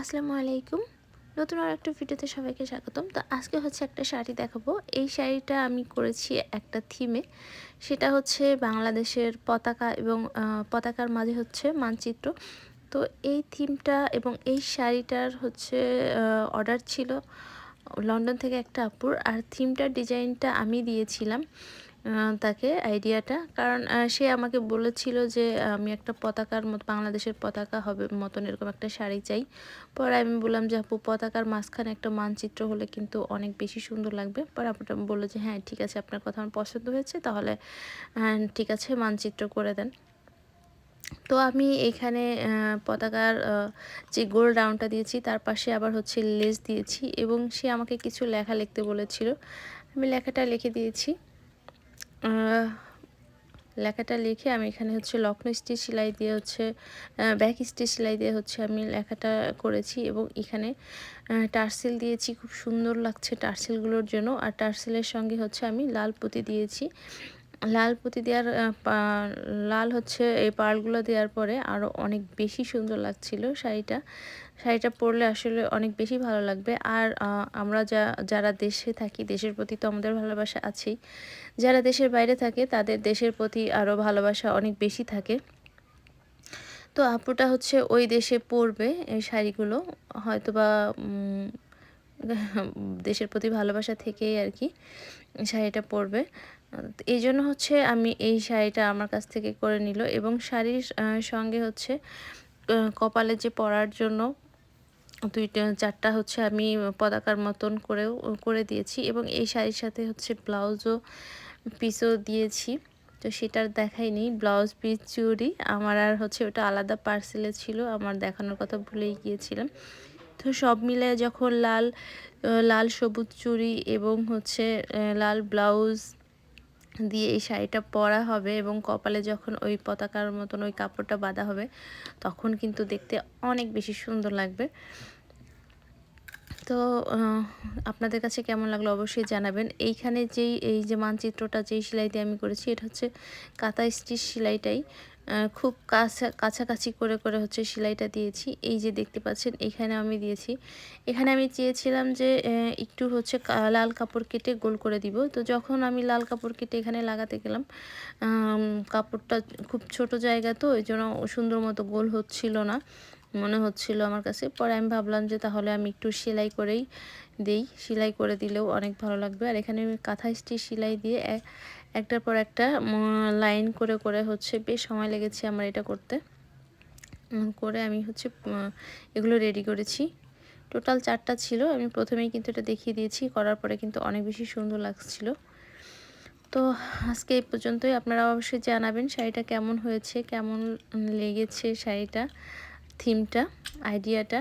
আসসালামু আলাইকুম। নতুন আর একটা ভিডিওতে সবাইকে স্বাগতম। তো আজকে হচ্ছে একটা শাড়ি দেখাবো। এই শাড়িটা আমি করেছি একটা থিমে। সেটা হচ্ছে বাংলাদেশের পতাকা এবং পতাকার মাঝে হচ্ছে মানচিত্র। তো এই থিমটা এবং এই শাড়িটার হচ্ছে অর্ডার ছিল লন্ডন থেকে একটা আপুর। আর থিমটার ডিজাইনটা আমি দিয়েছিলাম। তাকে আইডিয়াটা। কারণ সে আমাকে বলেছিল যে, আমি একটা পতাকার মতো, বাংলাদেশের পতাকা হবে মতন এরকম একটা শাড়ি চাই। পরে আমি বললাম যে, আপু, পতাকার মাঝখানে একটা মানচিত্র হলে কিন্তু অনেক বেশি সুন্দর লাগবে। পরে আপুটা বলল যে হ্যাঁ ঠিক আছে, আপনার কথা আমার পছন্দ হয়েছে, তাহলে ঠিক আছে, মানচিত্র করে দেন। তো আমি এখানে পতাকার যে গোল রাউন্ডটা দিয়েছি, তার পাশে আবার হচ্ছে লেস দিয়েছি এবং সে আমাকে কিছু লেখা লিখতে বলেছিল। আমি লেখাটা লিখে দিয়েছি। লেখাটা লিখে আমি এখানে হচ্ছে লখনৌ স্টিচ সেলাই দিয়ে হচ্ছে ব্যাক স্টিচ সেলাই দিয়ে হচ্ছে আমি লেখাটা করেছি এবং এখানে টার্সেল দিয়েছি। খুব সুন্দর লাগছে টার্সেলগুলোর জন্য। আর টার্সেলের সঙ্গে হচ্ছে আমি লাল পুঁতি দিয়েছি। লাল পুঁতি দেওয়ার লাল হচ্ছে এই পাড়গুলো দেওয়ার পরে আরও অনেক বেশি সুন্দর লাগছিল শাড়িটা। শাড়িটা পরলে আসলে অনেক বেশি ভালো লাগবে। আর আমরা যা, যারা দেশে থাকি, দেশের প্রতি তো আমাদের ভালোবাসা আছেই। যারা দেশের বাইরে থাকে, তাদের দেশের প্রতি আরও ভালোবাসা অনেক বেশি থাকে। তো আপুটা হচ্ছে ওই দেশে পরবে এই শাড়িগুলো। হয়তোবা দেশের প্রতি ভালোবাসা থেকেই আর কি শাড়িটা পরবে। এই জন্য হচ্ছে আমি এই শাড়িটা আমার কাছ থেকে করে নিল এবং শাড়ির সঙ্গে হচ্ছে কপালে যে পরার জন্য দুইটা, চারটা হচ্ছে আমি পতাকার মতন করেও, করে দিয়েছি এবং এই শাড়ির সাথে হচ্ছে ব্লাউজও পিসও দিয়েছি। তো সেটার দেখাইনি ব্লাউজ পিস চুড়ি আমার আর হচ্ছে ওটা আলাদা পার্সেলে ছিল, আমার দেখানোর কথা ভুলেই গিয়েছিলাম। তো সব মিলে যখন লাল লাল সবুজ চুড়ি এবং হচ্ছে লাল ব্লাউজ দিয়ে এই শাড়িটা পরা হবে এবং কপালে যখন ওই পতাকার মতন ওই কাপড়টা বাঁধা হবে, তখন কিন্তু দেখতে অনেক বেশি সুন্দর লাগবে। তো আপনাদের কাছে কেমন লাগল অবশ্যই জানাবেন। এইখানে যেই, এই যে মানচিত্রটা যেই সেলাই দিয়ে আমি করেছি, এটা হচ্ছে কাঁথা স্টিচ সেলাইটাই। খুব কাছা, কাছাকাছি করে করে হচ্ছে সেলাইটা দিয়েছি। এই যে দেখতে পাচ্ছেন, এখানে আমি দিয়েছি। এখানে আমি চেয়েছিলাম যে একটু হচ্ছে লাল কাপড় কেটে গোল করে দিব। তো যখন আমি লাল কাপড় কেটে এখানে লাগাতে গেলাম কাপড়টা খুব ছোট জায়গা তো, ওই জন্য সুন্দর মতো গোল হচ্ছিল না, মনে হচ্ছিল আমার কাছে। পরে আমি ভাবলাম যে তাহলে আমি একটু সেলাই করেই দেই। সেলাই করে দিলেও অনেক ভালো লাগবে। আর এখানে আমি কাঁথা স্টিচ সেলাই দিয়ে একটার পর একটা লাইন করে করে হচ্ছে বেশ সময় লেগেছে আমার এটা করতে। করে আমি হচ্ছে এগুলো রেডি করেছি। টোটাল চারটা ছিল, আমি প্রথমেই কিন্তু এটা দেখিয়ে দিয়েছি, করার পরে কিন্তু অনেক বেশি সুন্দর লাগছিল। তো আজকে এই পর্যন্তই আপনারা অবশ্যই জানাবেন শাড়িটা কেমন হয়েছে, কেমন লেগেছে শাড়িটা থিমটা আইডিয়াটা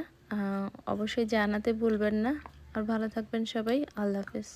অবশ্যই জানাতে ভুলবেন না। আর ভালো থাকবেন সবাই, আল্লাহ হাফেজ।